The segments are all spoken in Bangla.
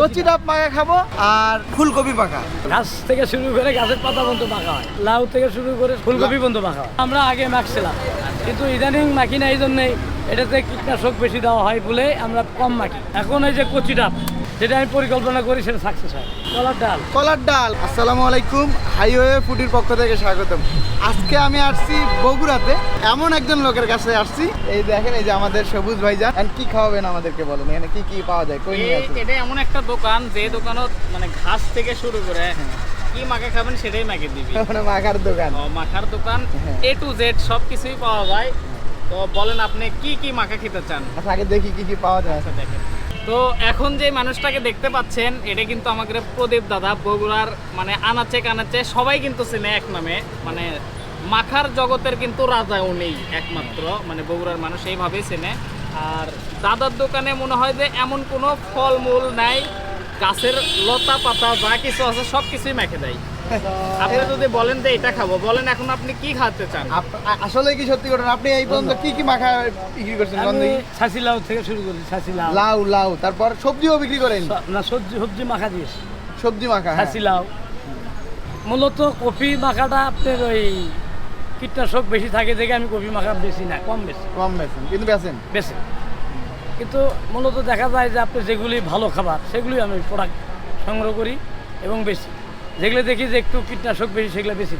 কচি ডাব মাখা খাব আর ফুলকপি পাকা। গাছ থেকে শুরু করে গাছের পাতা পর্যন্ত মাখা হয়। লাউ থেকে শুরু করে ফুলকপি পর্যন্ত মাখা হয়। আমরা আগে মাখছিলাম, কিন্তু ইদানিং মাখি না এই জন্যেই এটাতে কীটনাশক বেশি দেওয়া হয় বলে আমরা কম মাখি। এখন এই যে কচি ডাব যেটা আমি পরিকল্পনা করি সেটা সাকসেস হয়। কলার ডাল। কলার ডাল আসসালামু আলাইকুম হাইওয়ে ফুডির পক্ষ থেকে স্বাগতম। আজকে আমি আসছি বগুড়াতে এমন একজন লোকের কাছে আসছি। এই দেখেন এই যে আমাদের সবুজ ভাইজান। And কি খাওয়াবেন আমাদেরকে বলেন? এখানে কি কি পাওয়া যায়? কই নিয়ে আছে এটা এমন একটা দোকান যে দোকানত মানে ঘাস থেকে শুরু করে কি মাখা খাবেন সেটাই মাকে দিবি। মানে মাখার দোকান। ও, মাখার দোকান হ্যাঁ। এ টু জেড সব কিছুই পাওয়া যায়। তো বলেন আপনি কি কি মাখা খেতে চান? আচ্ছা আগে দেখি কি কি পাওয়া যায়। আচ্ছা দেখেন। তো এখন যে মানুষটাকে দেখতে পাচ্ছেন, এটা কিন্তু আমাদের প্রদীপ দাদা, বগুড়ার মানে আনাচে কানাচে, সবাই কিন্তু চেনে এক নামে। মানে মাখার জগতের কিন্তু রাজা উনি একমাত্র মানে বগুড়ার মানুষ এইভাবেই চেনে। আর দাদার দোকানে মনে হয় যে এমন কোনো ফলমূল নাই, গাছের লতা পাতা যা কিছু আছে সব কিছুই মেখে দেয়। আপনি যদি বলেন যে এটা খাব বলেন এখন আপনি কি খাতে চান? আপ- আসলে কি সত্যি ঘটনা? আপনি এই পর্যন্ত কি কি মাখা বিক্রি করছেন ছাসি লাউ থেকে শুরু করি ছাসি লাউ। লাউ লাউ। তারপর সবজিও বিক্রি করেন? না সবজি সবজি মাখা দিয়েছি সবজি মাখা হ্যাঁ। ছাসি লাউ। মূলত কফি মাখাটা আপনার ওই কীটনাশক বেশি থাকে দেখে আমি কফি মাখা বেশি না কম বেশি। কম বেছেন কিন্তু বেছেন বেশি কিন্তু মূলত দেখা যায় যে আপনি যেগুলি ভালো খাবার সেগুলি আমি প্রোডাক্ট সংগ্রহ করি এবং বেশি যেগুলো দেখি যে একটু কীটনাশক বেশি সেগুলো বেশি।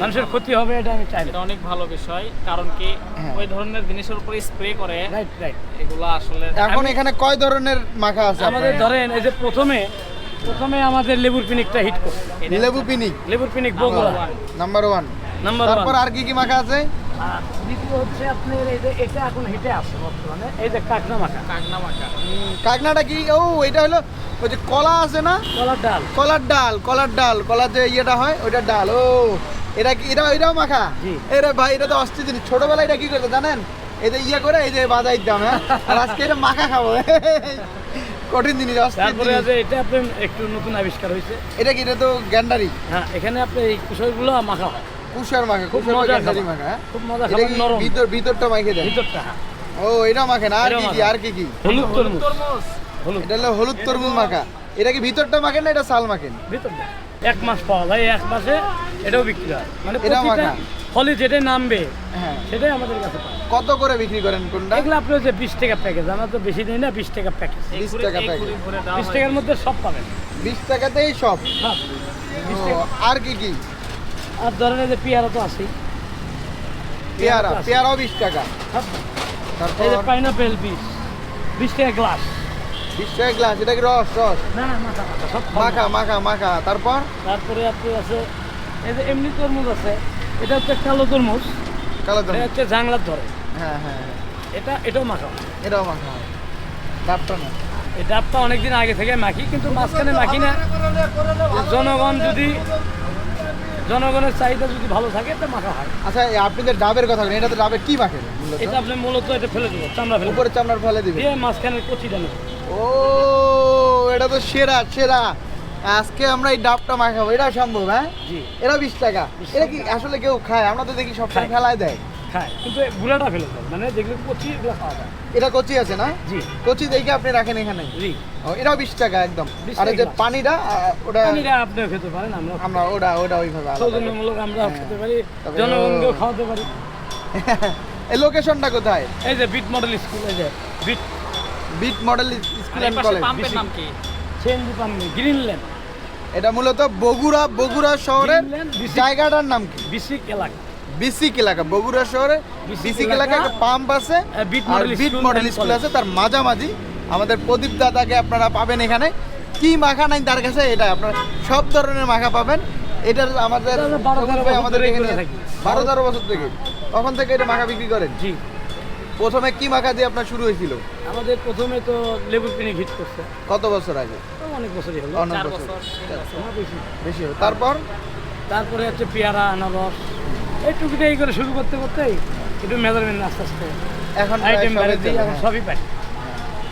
মানুষের ক্ষতি হবে এটা আমি চাই এটা অনেক ভালো বিষয় কারণ কি হ্যাঁ। ওই ধরনের জিনিসের উপরে স্প্রে করে রাইট রাইট এগুলো আসলে এখন এখানে কয় ধরনের মাখা আছে আমাদের ধরেন এই যে প্রথমে প্রথমে আমাদের লেবুর পিনিকটা হিট করে লেবু পিনিক? লেবুর পিনিক বগুড়া। নাম্বার ওয়ান নাম্বার তারপর আর কি কি মাখা আছে? আর দ্বিতীয় হচ্ছে আপনার এই যে এটা এখন হিটে আছে বর্তমানে এই যে কাকনা মাখা মাখা কাকনাটা কি? ও এটা হলো ওই যে কলা আছে না? কলার ডাল। কলার ডাল কলার ডাল কলার যে ইয়েটা হয় ওইটার ডাল। ও এটা কি এটা এটাও মাখা। এরে ভাই এটা তো অস্থির জিনিস। ছোটবেলায় এটা কি করতো জানেন? এই যে ইয়ে করে এই যে বাজাই দাম হ্যাঁ? আর আজকে এটা মাখা খাব। কঠিন জিনিস অস্থির তারপরে আছে এটা আপনি একটু নতুন আবিষ্কার হয়েছে। এটা কি? এটা তো গ্যান্ডারি। হ্যাঁ এখানে আপনি এই কুসরগুলো মাখা হয়। কুশার মাখা খুব কুশার মজা মাখা হ্যাঁ? খুব মজা এটা কি নরম। ভিতর ভিতরটা মাখে দেয় ভিতরটা হ্যাঁ। ও এটা মাখে না? আর কি কি? আর কি কি? হলুদ তরমুজ। এটা হলো হলুদ তরমুজ মাখা। এটা কি ভিতরটা মাখেন না এটা সাল মাখেন? ভিতরটা এক মাস পাওয়া যায় এক মাসে এটাও বিক্রি হয়। মানে প্রতিটা মাখা? ফলে যেটাই নামবে হ্যাঁ। সেটাই আমাদের কাছে কত করে বিক্রি করেন কোনটা? এগুলো আপনার যে বিশ টাকা প্যাকেজ আমরা তো বেশি দিই না বিশ টাকা প্যাকেজ এই 20 ঘুরে- টাকা দেওয়া বিশ টাকার মধ্যে সব পাবেন। বিশ টাকাতেই সব? সব। বিশ টাকা। আর কি কি? আর ধরেন এই যে পেয়ারা তো আছেই। পেয়ারা পেয়ারাও বিশ টাকা। তারপর এই যে পাইনাপেল বিশ বিশ টাকা গ্লাস বিশ টাকা গ্লাস এটা কি রস রস? না না সব মাখা মাখা মাখা। তারপর? তারপরে আপনি আছে এই যে এমনি তরমুজ আছে এটা হচ্ছে কালো তরমুজ। কালো এটা হচ্ছে জাংলার ধরে। হ্যাঁ হ্যাঁ হ্যাঁ। এটা এটাও মাখা। এটাও মাখা। ডাবটা না। এই ডাবটা অনেকদিন আগে থেকে মাখি কিন্তু মাঝখানে মাখি না। জনগণ যদি জনগণের চাহিদা যদি ভালো থাকে তো মাখা হয়। আচ্ছা আপনি যে ডাবের কথা বলেন এটা তো ডাবের কি মাখেন এটা আপনি মূলত এটা ফেলে দেবো চামড়া ফেলে উপরে চামড়ার ফেলে দিবে দিয়ে মাঝখানে কচিটা দেন। ও এটা তো সেরা সেরা। আজকে আমরা এই ডাবটা মাখাবো এটা সম্ভব হ্যাঁ? জি। এটা বিশ টাকা। 20 এটা কি আসলে কেউ খায়? আমরা তো দেখি সবসময় খেলায় ফেলায় দেয়। খায় কিন্তু ফেলে দেয় মানে যেগুলো কচি এগুলো খাওয়া যায়। এটা কচি আছে না? জি। কচি দেখে আপনি রাখেন এখানে? জি। এটাও বিশ টাকা একদম। আর যে পানিটা ওটা পানিটা আপনিও খেতে পারেন আমরা আমরা ওটা ওটা ওইভাবে সৌজন্যমূলক আমরা হ্যাঁ। খেতে পারি জনগণকেও খাওয়াতে পারি। এই লোকেশনটা কোথায়? এই যে বিট মডেল স্কুল এই যে বিট বিট মডেল স্কুল পাশে কলেজ। পাম্পের নাম কি? সেনজি পাম্পি গ্রিনল্যান্ড এটা মূলত বগুড়া বগুড়া শহরের জায়গাটার নাম কি? বিসিক এলাকা। বিসিক এলাকা বগুড়া শহরে বিসিক এলাকা, একটা পাম্প আছে বিট মডেল স্কুল। আছে তার মাঝামাঝি। আমাদের প্রদীপ দাদাকে আপনারা পাবেন এখানে। কি মাখা নাই তার কাছে এটা আপনারা সব ধরনের মাখা পাবেন। এটার আমাদের এটা বছর আমাদের এখানে বারো তেরো বছর থেকে। তখন থেকে এটা মাখা বিক্রি করেন? জি। প্রথমে কি মাখা দিয়ে আপনার শুরু হয়েছিল? আমাদের প্রথমে তো লেবুর পিনিক হিট করছে। কত বছর আগে? অনেক বছরই হলো অনেক বছর। বেশি। বেশি তারপর? তারপরে হচ্ছে পেয়ারা আনারস। এই টুকিটা এই করে শুরু করতে করতেই একটু মেজারমেন্ট আস্তে আস্তে। এখন আইটেম দিই এখন। সবই পাই।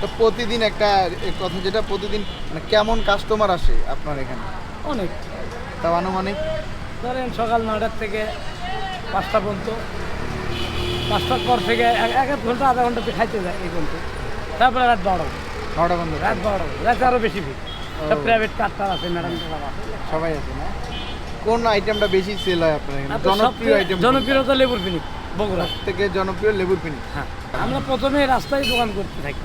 তো প্রতিদিন একটা কথা যেটা প্রতিদিন মানে কেমন কাস্টমার আসে আপনার এখানে? অনেক। তাও আনুমানিক? ধরেন সকাল নয়টার থেকে পাঁচটা পর্যন্ত। পাঁচটার পর থেকে এক এক ঘণ্টা আধা ঘণ্টা খাইতে যায় এই পর্যন্ত। তারপরে রাত বারো নটা পর্যন্ত? রাত বারো। রাতে আরও বেশি ভিড়। সব প্রাইভেট কার আছে ম্যাডাম সবাই আছে না? কোন আইটেমটা বেশি সেল হয় আপনার এখানে? জনপ্রিয় আইটেম জনপ্রিয়তা লেবুর পিনিক বগুড়া থেকে জনপ্রিয় লেবুর পিনি হ্যাঁ। আমরা প্রথমে রাস্তায় দোকান করতে থাকি।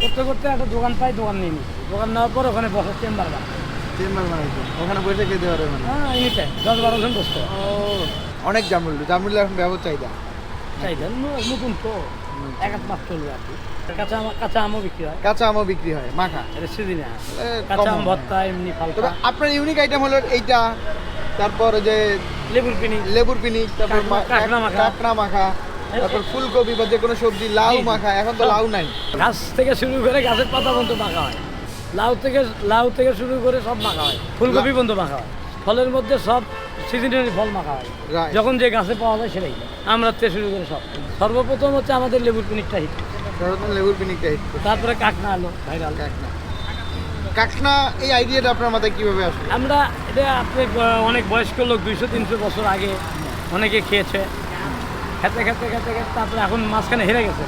করতে করতে একটা দোকান পাই দোকান নিয়ে নিই। দোকান নেওয়ার পর ওখানে বসার চেম্বার বানাই। চেম্বার বানাইছে ওখানে বসে খেতে পারবে মানে? হ্যাঁ এনিটাইম দশ বারো জন বসতে অনেক জামরুল জামরুল এখন ব্যাপক চাহিদা চাহিদা নতুন তো। এক এক মাস চলবে আর কি কাঁচা আম কাঁচা আমও বিক্রি হয়। কাঁচা আমও বিক্রি হয় মাখা। এটা সিজনে কাঁচা আম ভর্তা এমনি তবে আপনার ইউনিক আইটেম হলো এইটা তারপর যে লেবুর পিনি। লেবুর পিনিক তারপর কাঁকড়া- মাখা। কাঁকড়া মাখা তারপর ফুলকপি বা যে কোনো সবজি লাউ। মাখা এখন তো লাউ নাই। গাছ থেকে শুরু করে গাছের পাতা পর্যন্ত মাখা হয়। লাউ থেকে লাউ থেকে শুরু করে সব মাখা হয়। ফুলকপি পর্যন্ত মাখা হয়। ফলের মধ্যে সব সিজনারি ফল মাখা হয়। যখন যে গাছে পাওয়া যায় সেটাই। আমরা থেকে শুরু করে সব। সর্বপ্রথম হচ্ছে আমাদের লেবুর পিনিকটা হিট সর্বপ্রথম লেবুর পিনিকটা হিট তারপরে কাকনা আলো ভাইরাল। কাকনা। কাকনা এই আইডিয়াটা আপনার মাথায় কীভাবে আসলো? আমরা এটা আপনি অনেক বয়স্ক লোক দুইশো তিনশো বছর আগে অনেকে খেয়েছে। খেতে খেতে খেতে খেতে তারপরে এখন মাঝখানে হেরে গেছে।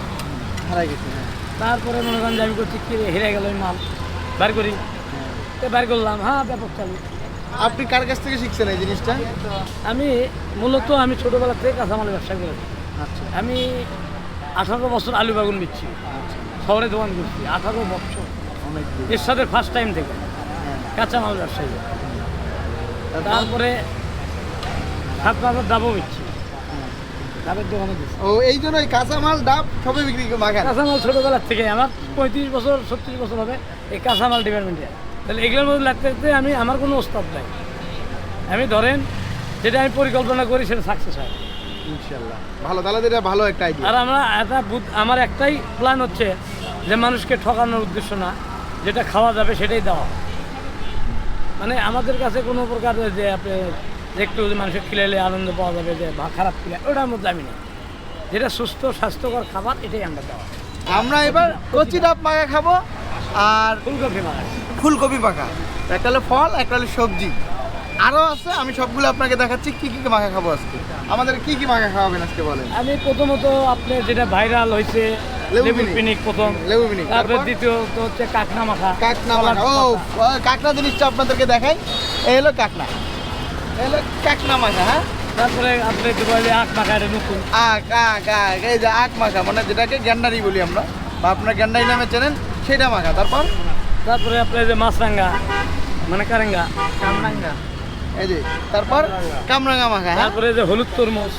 হারাই গেছে হ্যাঁ। তারপরে মনে করেন যে আমি করছি কি হেরে গেল ওই মাল। বার করি। তো বার করলাম হ্যাঁ ব্যাপক চালু। আপনি কার কাছ থেকে শিখছেন এই জিনিসটা? আমি মূলত আমি ছোটোবেলা থেকে কাঁচামালের ব্যবসা করেছি। আচ্ছা। আমি আঠারো বছর আলু বাগুন বিচ্ছি। শহরে দোকান করছি আঠারো বছর। অনেক এর সাথে ফার্স্ট টাইম থেকে হ্যাঁ। কাঁচামাল ব্যবসায়ী। তারপর? তারপরে সাত বাজার ডাবও বিচ্ছি। ডাবের দোকানে দিচ্ছি ও এই জন্য ওই কাঁচামাল ডাব সবে বিক্রি করে মাখান কাঁচামাল ছোটোবেলার থেকে আমার পঁয়ত্রিশ বছর ছত্রিশ বছর হবে এই কাঁচামাল ডিপার্টমেন্টে তাহলে এগুলোর মধ্যে লাগতে লাগতে আমি আমার কোনো ওস্তাদ নাই। আমি ধরেন যেটা আমি পরিকল্পনা করি সেটা সাকসেস হয়। ইনশাল্লাহ। ভালো তাহলে এটা ভালো একটা আইডিয়া আর আমরা বুধ- আমার একটাই প্ল্যান হচ্ছে যে মানুষকে ঠকানোর উদ্দেশ্য না যেটা খাওয়া যাবে সেটাই দেওয়া। মানে আমাদের কাছে কোনো প্রকার যে আপনি একটু মানুষের খিলাইলে আনন্দ পাওয়া যাবে যে বা খারাপ খিলাই ওটার মধ্যে আমি নেই। যেটা সুস্থ স্বাস্থ্যকর খাবার এটাই আমরা দেওয়া। আমরা এবার কচি ডাব মাখা খাব আর ফুলকপি মাছ ফুলকপি মাখা একটা হলো ফল একটা হলো সবজি। আরও আছে আমি সবগুলো আপনাকে দেখাচ্ছি কি কি মাখা খাব আজকে। আমাদের কি কি মাখা খাওয়াবেন আজকে বলেন? আমি প্রথমত আপনার যেটা ভাইরাল হয়েছে প্রথম। তারপরে? দ্বিতীয়ত হচ্ছে কাকনা মাখা। কাকনা মাখা। ও কাকনা জিনিসটা আপনাদেরকে দেখাই। এই হলো কাকনা এই হলো কাকনা মাখা হ্যাঁ? তারপরে আপনি দুবাইলে আখ মাখা এটা নতুন। আখ আখ আখ এই যে আখ মাখা মানে যেটাকে গ্যান্ডারি বলি আমরা বা আপনার গ্যান্ডারি নামে চেনেন সেটা মাখা। তারপর? তারপরে আপনার যে মাছরাঙ্গা মানে কারেঙ্গা। কামরাঙ্গা। এই যে তারপর কামরাঙা মাখা হ্যাঁ? তারপরে যে হলুদ তরমুজ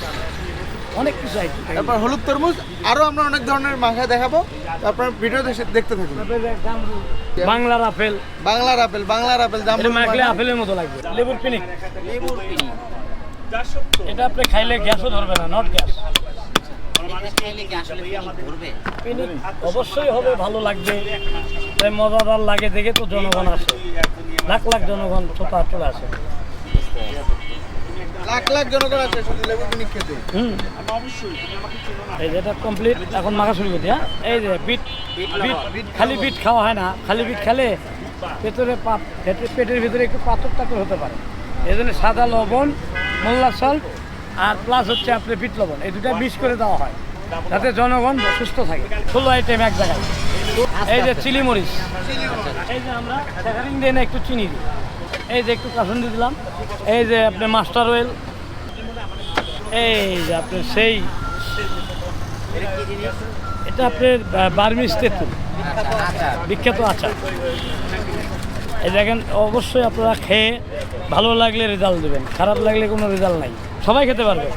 অনেক কিছু আইটেম। তারপর হলুদ তরমুজ আরও আমরা অনেক ধরনের মাখা দেখাবো। তারপর ভিডিও দেখতে থাকুন। বাংলার আপেল। বাংলার আপেল বাংলার আপেল জামরুল মাখলে আপেলের মতো লাগবে। লেবুর পিনিক। লেবুর পিনিক। এটা আপনি খাইলে গ্যাসও ধরবে না নট গ্যাস অবশ্যই হবে ভালো লাগবে। তাই মজাদার লাগে দেখে তো জনগণ আসে। লাখ লাখ জনগণ ছোটা চলে আসে। লাখ লাখ জনগণ আছে শুধু লেবু পিনিক খেতে। হুম। এই যে এটা কমপ্লিট এখন মাখা শুরু করি হ্যাঁ? এই যে বিট বিট খালি বিট খাওয়া হয় না। খালি বিট খেলে ভেতরে পাপ পেটের পেটের ভিতরে একটু পাথর টাথর হতে পারে। এই জন্য সাদা লবণ মোল্লা সল্ট আর প্লাস হচ্ছে আপনার বিট লবণ। এই দুটা মিক্স করে দেওয়া হয় যাতে জনগণ সুস্থ থাকে। ষোলো আইটেম এক জায়গায়। এই যে চিলি মরিচ। এই যে আমরা দিয়ে না একটু চিনি দিই। এই যে একটু কাসুন্দি দিলাম। এই যে আপনি মাস্টার অয়েল এই যে আপনার সেই এটা আপনার বা- বার্মিজ তেঁতুল। বিখ্যাত আচার। এই দেখেন অবশ্যই আপনারা খেয়ে ভালো লাগলে রেজাল্ট দেবেন। খারাপ লাগলে কোনো রেজাল্ট নাই। সবাই খেতে পারবে?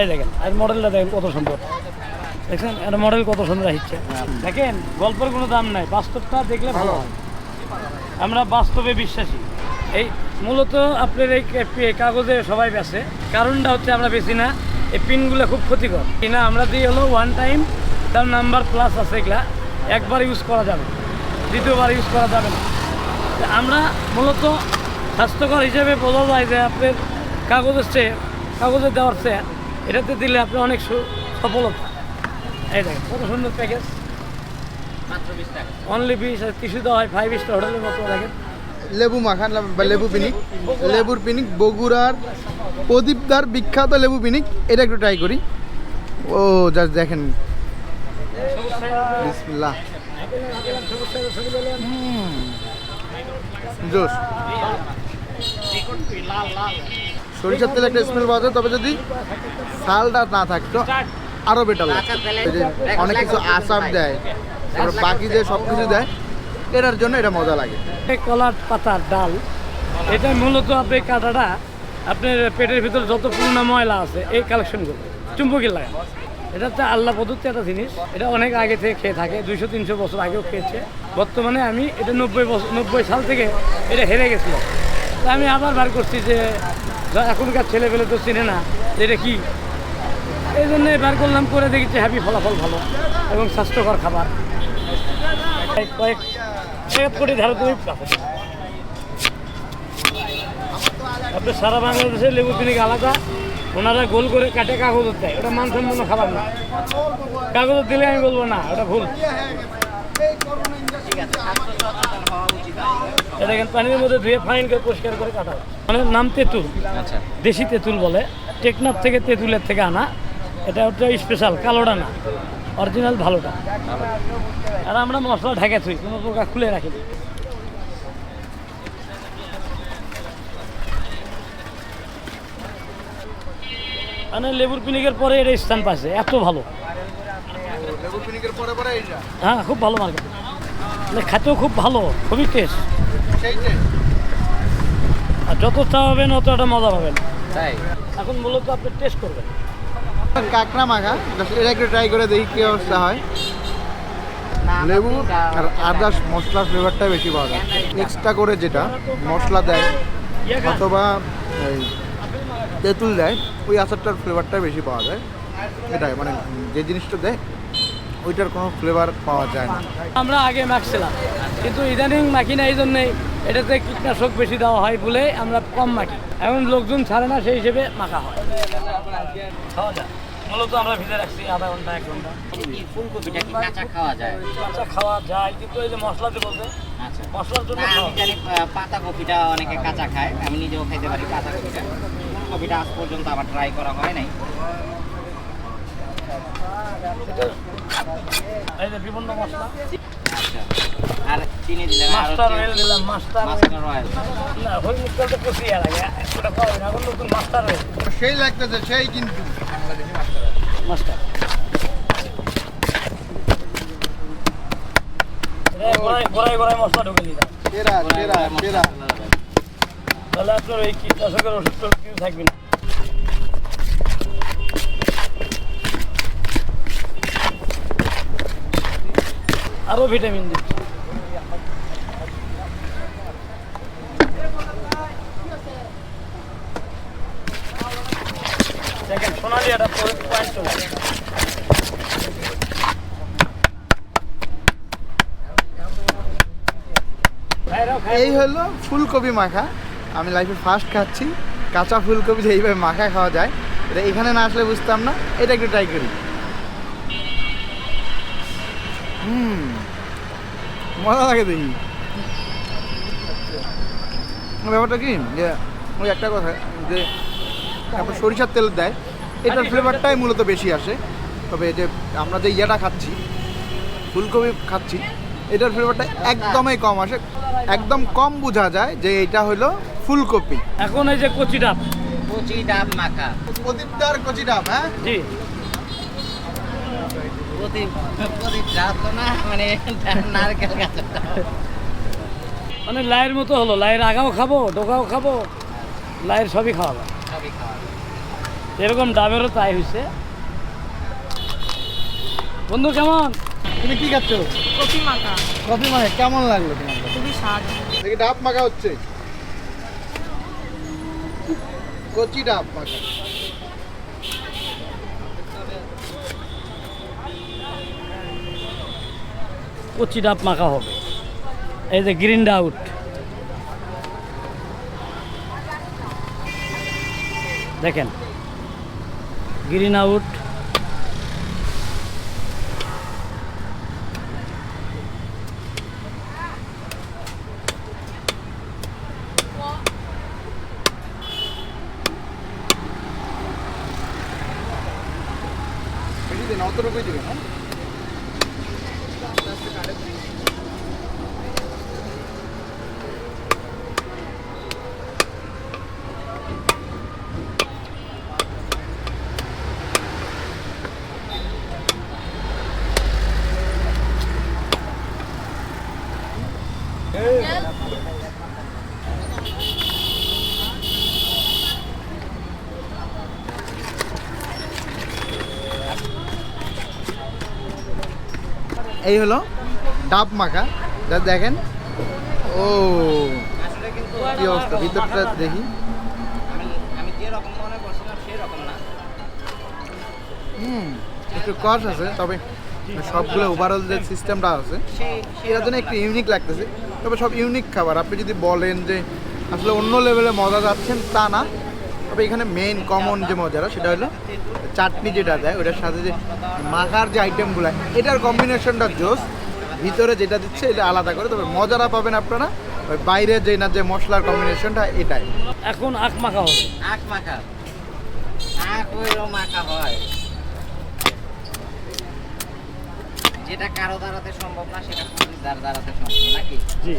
এই দেখেন আর মডেলটা দেখেন কত সুন্দর। দেখছেন? এটা মডেল কত সুন্দর হিচ্ছে দেখেন গল্পের কোনো দাম নাই বাস্তবটা দেখলে ভালো হয়। আমরা বাস্তবে বিশ্বাসী। এই মূলত আপনার এই কাগজে সবাই বেছে। কারণটা হচ্ছে আমরা বেশি না এই পিনগুলো খুব ক্ষতিকর। কিনা আমরা দিই হলো ওয়ান টাইম তার নাম্বার প্লাস আছে এগুলা। একবার ইউজ করা যাবে দ্বিতীয়বার ইউজ করা যাবে না। আমরা মূলত স্বাস্থ্যকর হিসেবে বোঝা যায় যে আপনার কাগজের চেয়ে কাগজে দেওয়ার চেয়ে এটাতে দিলে আপনি অনেক সফলতা। এই দেখেন কত সুন্দর প্যাকেজ অনলি বিশ আর টিস্যু দেওয়া হয় ফাইভ স্টার হোটেলের মতো দেখেন। লেবু মাখা বা লেবু পিনিক লেবুর পিনিক বগুড়ার প্রদীপদার বিখ্যাত লেবু পিনিক এটা একটু ট্রাই করি। ও জাস্ট দেখেন। বিসমিল্লাহ। জোস সরিষার তেল একটা স্মেল পাওয়া যায়, তবে যদি সালটা না থাকতো, আরও বেটার লাগতো। যে অনেক কিছু আচার দেয় বাকি যে সব কিছু দেয়, এটার জন্য এটা মজা লাগে। কলার পাতার ডাল। এটা মূলত আপনি কাঁটাটা, আপনার পেটের ভিতরে যত পুরনো ময়লা আছে, এই কালেকশন করবে চুম্বকের লাগে। এটা হচ্ছে আল্লাহ পদ্ধতি একটা জিনিস। এটা অনেক আগে থেকে খেয়ে থাকে, দুইশো, তিনশো বছর আগেও খেয়েছে। বর্তমানে আমি এটা নব্বই বছর, নব্বই সাল থেকে এটা হেরে গেছিল তা আমি আবার বার করছি যা এখনকার ছেলেপেলে তো চিনে না এটা কি। এই জন্য বার করলাম, করে দেখেছি হ্যাপি ফলাফল ভালো এবং স্বাস্থ্যকর খাবার। কয়েক- কোটি ধারা তুমি আপনি সারা বাংলাদেশে লেবু কিনে আলাদা, ওনারা গোল করে কাটে, কাগজের দেয়। ওটা মান সম্পন্ন খাবার না। কাগজের দিলে আমি বলব না, ওটা ভুল। এটা কিন্তু পানির মধ্যে ধুয়ে ফাইন করে পরিষ্কার করে কাটা মানে নাম তেঁতুল। আচ্ছা। দেশি তেঁতুল বলে। টেকনাফ থেকে তেঁতুলের থেকে আনা। এটা হচ্ছে স্পেশাল কালোটা না। অরিজিনাল ভালোটা। আর আমরা মশলা ঢাকে থুই কোনো প্রকার খুলে রাখি। মানে লেবুর পিনিকের পরে এটা স্থান পাচ্ছে এত ভালো লেবু পিনিকের পরে পরে এইটা হ্যাঁ খুব ভালো মার্কেট মানে খেতেও খুব ভালো খুবই টেস্ট আর যত চা পাবেন অত একটা মজা পাবেন। তাই। এখন মূলত আপনি টেস্ট করবেন। কাঁকড়া মাখা এটা একটু ট্রাই করে দেখি কি অবস্থা হয়। লেবু আর আদার্স মশলার ফ্লেভারটা বেশি পাওয়া যায়। এক্সট্রা করে যেটা মশলা দেয় অথবা এই তেঁতুল দেয় ওই আচারটার ফ্লেভারটা বেশি পাওয়া যায়। এটাই মানে যে জিনিসটা দেয় ওইটার কোনো ফ্লেভার পাওয়া যায় না। আমরা আগে মাখছিলাম কিন্তু ইদানিং মাখি না এই জন্যেই এটাতে কীটনাশক বেশি দেওয়া হয় বলে আমরা কম মাখি। এখন লোকজন ছাড়ে না সেই হিসেবে মাখা হয়। খাওয়া যায়। মূলত আমরা ভিজে রাখছি আধা ঘণ্টা এক ঘণ্টা। ফুলকপিটা কি কাঁচা খাওয়া যায়? আচ্ছা খাওয়া যায় কিন্তু এই যে মশলা দিয়ে বলতে আচ্ছা। মশলার জন্য আমি জানি পাতা কপিটা অনেকে কাঁচা খায় আমি নিজেও খাইতে পারি পাতা কপিটা। ফুলকপিটা আজ পর্যন্ত আবার ট্রাই করা হয় নাই। যে বিভিন্ন মশলা আর চিনি দিলাম মাস্টার অয়েল দিলাম মাস্টার মাস্টার অয়েল না হলুদ তো কষিয়ে লাগে ওটা খাওয়া না এখন নতুন মাস্টার অয়েল সেই লাগতেছে সেই কিন্তু। মাস্টার। গোড়ায় গোড়ায় গোড়ায় মশলা ঢুকে সেরা তাহলে আপনার ওই কীটনাশকের ওষুধ টষুধ কিছু থাকবে না। আরও ভিটামিন দিচ্ছে দেখেন সোনালি একটা পয়েন্ট চলে আসে। ভাইরাও খায়। এই হলো ফুলকপি মাখা আমি লাইফে ফার্স্ট খাচ্ছি কাঁচা ফুলকপি যে এইভাবে মাখা খাওয়া যায় এটা এখানে না আসলে বুঝতাম না এটা একটু ট্রাই করি হুম। মজা লাগে দেখি। ব্যাপারটা কি যে ওই একটা কথা যে তারপর সরিষার তেল দেয় এটার ফ্লেভারটাই মূলত বেশি আসে। তবে যে আমরা যে ইয়েটা খাচ্ছি ফুলকপি খাচ্ছি এটার ফ্লেভারটা একদমই কম আসে। একদম কম বোঝা যায় যে এটা হলো ফুলকপি। এখন এই যে কচি ডাব। কচি ডাব মাখা। প্রদীপদার কচি ডাব হ্যাঁ? জি প্রদীপ প্রদীপ ডাব তো না মানে নারকেল মানে লাইয়ের মতো হলো লাইয়ের আগাও খাব ডোকাও খাব লাইয়ের সবই খাওয়াবো। এরকম ডাবেরও তাই হয়েছে বন্ধু কেমন? তুমি কি খাচ্ছ? কফি মাখা। কফি মানে কেমন লাগল তোমার? খুবই স্বাদ। দেখি ডাব মাখা হচ্ছে। কচি ডাব মাখা। কচি ডাব মাখা হবে। এই যে গ্রিন ডাউট। দেখেন। গ্রিন আউট বেশি দিন অতটুকুই দিবেন হ্যাঁ এই হলো ডাব মাখা। যা দেখেন। ও, কি অবস্থা? ভিতরটা দেখি। হুম, একটু কষ আছে, তবে সবগুলো ওভারঅল যে সিস্টেমটা আছে, এটার জন্য একটু ইউনিক লাগতেছে। তবে সব ইউনিক খাবার। আপনি যদি বলেন যে আসলে অন্য লেভেলে মজা যাচ্ছেন তা না তবে এখানে মেইন কমন যে মজাটা সেটা হলো চাটনি যেটা দেয় ওটার সাথে যে মাখার যে আইটেমগুলো এটার কম্বিনেশনটা জোস। ভিতরে যেটা দিচ্ছে এটা আলাদা করে। তবে মজাটা পাবেন আপনারা ওই বাইরে যে না যে মশলার কম্বিনেশনটা এটাই। এখন আখ মাখা হবে। আখ মাখা। আখ হইলেও মাখা হয়। যেটা কারও দ্বারাতে সম্ভব না সেটা যার দ্বারাতে সম্ভব নাকি? জি।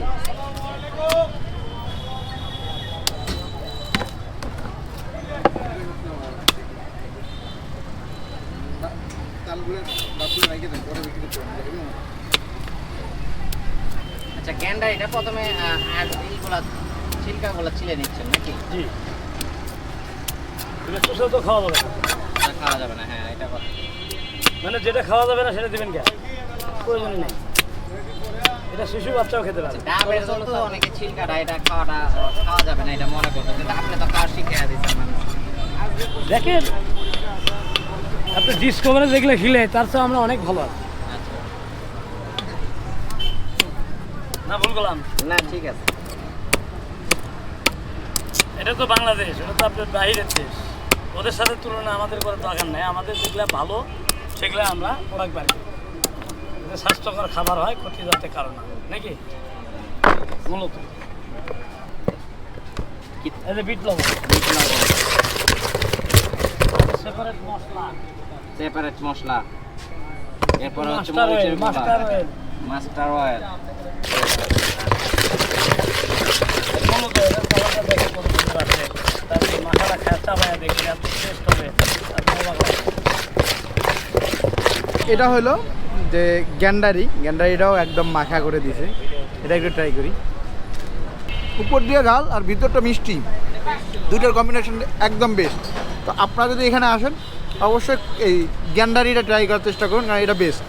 এটা প্রথমে এইগুলা ছিলকাগুলো ছিলে নিচ্ছেন নাকি? জি। এটা চুষে তো খাওয়া যাবে না। এটা খাওয়া যাবে না হ্যাঁ এটা কথা। মানে যেটা খাওয়া যাবে না সেটা দেবেন কে? প্রয়োজন নেই। এটা শিশু বাচ্চাও খেতে পারে ডাবের জন্য তো অনেকে ছিলকাটা এটা খাওয়াটা খাওয়া যাবে না এটা মনে করতো কিন্তু আপনি তো খাওয়া দিচ্ছেন মানুষ দেখেন আপনি ডিসকভারে দেখলে খিলে তার চেয়ে আমরা অনেক ভালো আছি। না ভুল করলাম। না ঠিক আছে। এটা তো বাংলাদেশ এটা তো আপনার বাইরের দেশ। ওদের সাথে তুলনা আমাদের করে দরকার নেই। আমাদের যেগুলো ভালো সেগুলো আমরা প্রোডাক্ট বাড়ি স্বাস্থ্যকর খাবার হয় ক্ষতি যাতে কারণ না নাকি? মূলত। এতে বিট লবণ। সেপারেট মশলা। সেপারেট মশলা। এরপর হচ্ছে মাস্টার অয়েল। মাস্টার অয়েল হবে। এটা হলো যে গ্যান্ডারি, গ্যান্ডারিটাও একদম মাখা করে দিছে। এটা একটু ট্রাই করি। উপর দিয়ে গাল আর ভিতরটা মিষ্টি। দুটোর কম্বিনেশন একদম বেস্ট তো আপনারা যদি এখানে আসেন, অবশ্যই এই গ্যান্ডারিটা ট্রাই করার চেষ্টা করুন, কারণ এটা বেস্ট